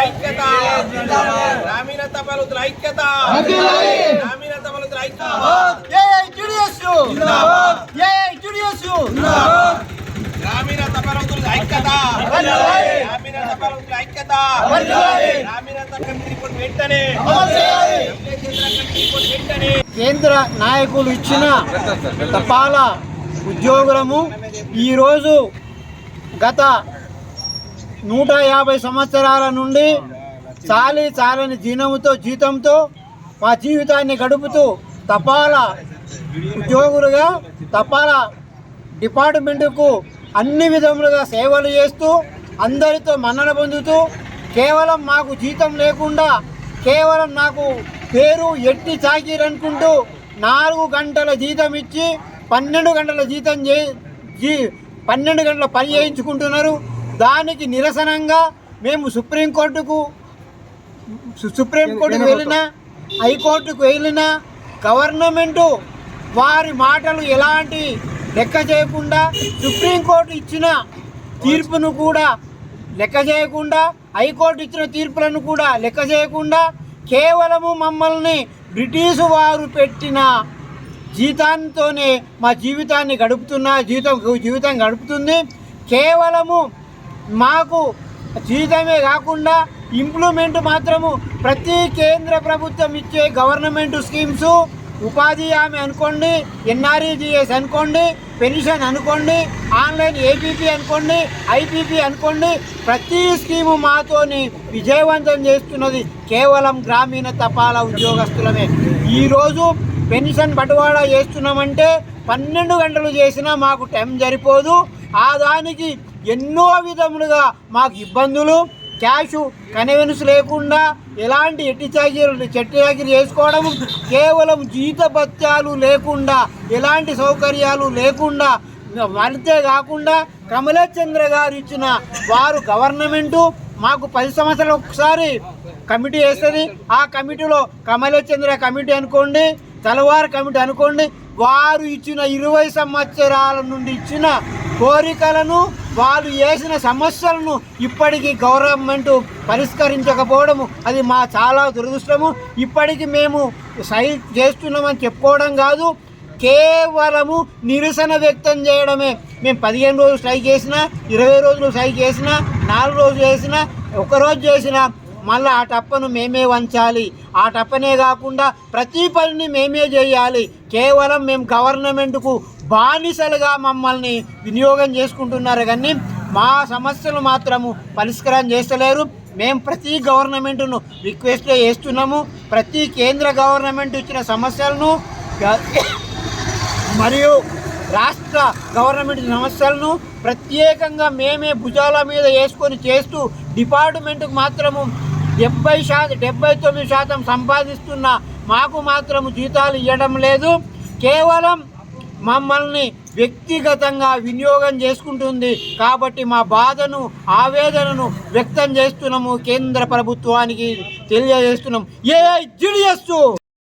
ఐక్యత గ్రామీణ తపాలుతుల ఐక్యత గ్రామీణ తపాలుతుల ఐక్యత గ్రామీణ తపాలుతుల ఐక్యత గ్రామీణ తపాలుతుల ఐక్యత. గ్రామీణ తపాలు రిపోర్ట్ వెంటనే. రిపోర్ట్ వెంటనే. కేంద్ర నాయకులు ఇచ్చిన తపాల ఉద్యోగులము ఈరోజు గత నూట యాభై సంవత్సరాల నుండి చాలి చాలని జీనముతో జీతంతో మా జీవితాన్ని గడుపుతూ తపాల ఉద్యోగులుగా తపాల డిపార్ట్మెంటుకు అన్ని విధములుగా సేవలు చేస్తూ అందరితో మన్నన పొందుతూ కేవలం మాకు జీతం లేకుండా కేవలం నాకు పేరు ఎట్టి చాకీర్ అనుకుంటూ నాలుగు గంటల జీతం ఇచ్చి పన్నెండు గంటల జీతం చే పన్నెండు గంటల పని చేయించుకుంటున్నారు. దానికి నిరసనంగా మేము సుప్రీంకోర్టుకు సుప్రీంకోర్టుకు వెళ్ళినా హైకోర్టుకు వెళ్ళినా గవర్నమెంటు వారి మాటలు ఎలాంటి లెక్క చేయకుండా సుప్రీంకోర్టు ఇచ్చిన తీర్పును కూడా లెక్క చేయకుండా హైకోర్టు ఇచ్చిన తీర్పులను కూడా లెక్క చేయకుండా కేవలము మమ్మల్ని బ్రిటిషు వారు పెట్టిన జీతంతోనే మా జీవితాన్ని గడుపుతున్న జీవితం జీవితం గడుపుతుంది. కేవలము మాకు జీతమే కాకుండా ఇంప్లిమెంట్ మాత్రము ప్రతి కేంద్ర ప్రభుత్వం ఇచ్చే గవర్నమెంట్ స్కీమ్స్ ఉపాధి హామీ అనుకోండి ఎన్ఆర్ఈజిఎస్ అనుకోండి పెన్షన్ అనుకోండి ఆన్లైన్ ఏపీపీ అనుకోండి ఐపీపీ అనుకోండి ప్రతి స్కీము మాతోని విజయవంతం చేస్తున్నది కేవలం గ్రామీణ తపాలా ఉద్యోగస్తులమే. ఈరోజు పెన్షన్ బటువాడా చేస్తున్నామంటే పన్నెండు గంటలు చేసినా మాకు టైం సరిపోదు. ఆ దానికి ఎన్నో విధములుగా మాకు ఇబ్బందులు క్యాష్ కన్వెన్స్ లేకుండా ఎలాంటి ఎట్టి చాకీలు చెట్టు చాకీలు చేసుకోవడం కేవలం జీతభత్యాలు లేకుండా ఎలాంటి సౌకర్యాలు లేకుండా అంతే కాకుండా కమలచంద్ర గారు ఇచ్చిన వారు గవర్నమెంటు మాకు పది సంవత్సరాలు ఒకసారి కమిటీ వేస్తుంది. ఆ కమిటీలో కమలచంద్ర కమిటీ అనుకోండి తలవారు కమిటీ అనుకోండి వారు ఇచ్చిన ఇరవై సంవత్సరాల నుండి ఇచ్చిన కోరికలను వాళ్ళు వేసిన సమస్యలను ఇప్పటికీ గవర్నమెంట్ పరిష్కరించకపోవడము అది మా చాలా దురదృష్టము. ఇప్పటికీ మేము సై చేస్తున్నామని చెప్పుకోవడం కాదు కేవలము నిరసన వ్యక్తం చేయడమే. మేము పదిహేను రోజులు స్ట్రైక్ చేసినా ఇరవై రోజులు స్ట్రైక్ చేసినా నాలుగు రోజులు చేసినా ఒకరోజు చేసినా మళ్ళీ ఆ టప్పను మేమే వంచాలి. ఆ టప్పనే కాకుండా ప్రతి పనిని మేమే చేయాలి. కేవలం మేము గవర్నమెంట్కు బానిసలుగా మమ్మల్ని వినియోగం చేసుకుంటున్నారు కానీ మా సమస్యలు మాత్రము పరిష్కారం చేస్తలేరు. మేము ప్రతి గవర్నమెంట్ను రిక్వెస్ట్ చేస్తున్నాము. ప్రతి కేంద్ర గవర్నమెంట్ ఇచ్చిన సమస్యలను మరియు రాష్ట్ర గవర్నమెంట్ సమస్యలను ప్రత్యేకంగా మేమే భుజాల మీద వేసుకొని చేస్తూ డిపార్ట్మెంట్కు మాత్రము డెబ్బై శాతం డెబ్బై తొమ్మిది శాతం సంపాదిస్తున్న మాకు మాత్రము జీతాలు ఇవ్వడం లేదు. కేవలం మమ్మల్ని వ్యక్తిగతంగా వినియోగం చేసుకుంటుంది. కాబట్టి మా బాధను ఆవేదనను వ్యక్తం చేస్తున్నాము కేంద్ర ప్రభుత్వానికి తెలియజేస్తున్నాం. ఏ జిడిఎస్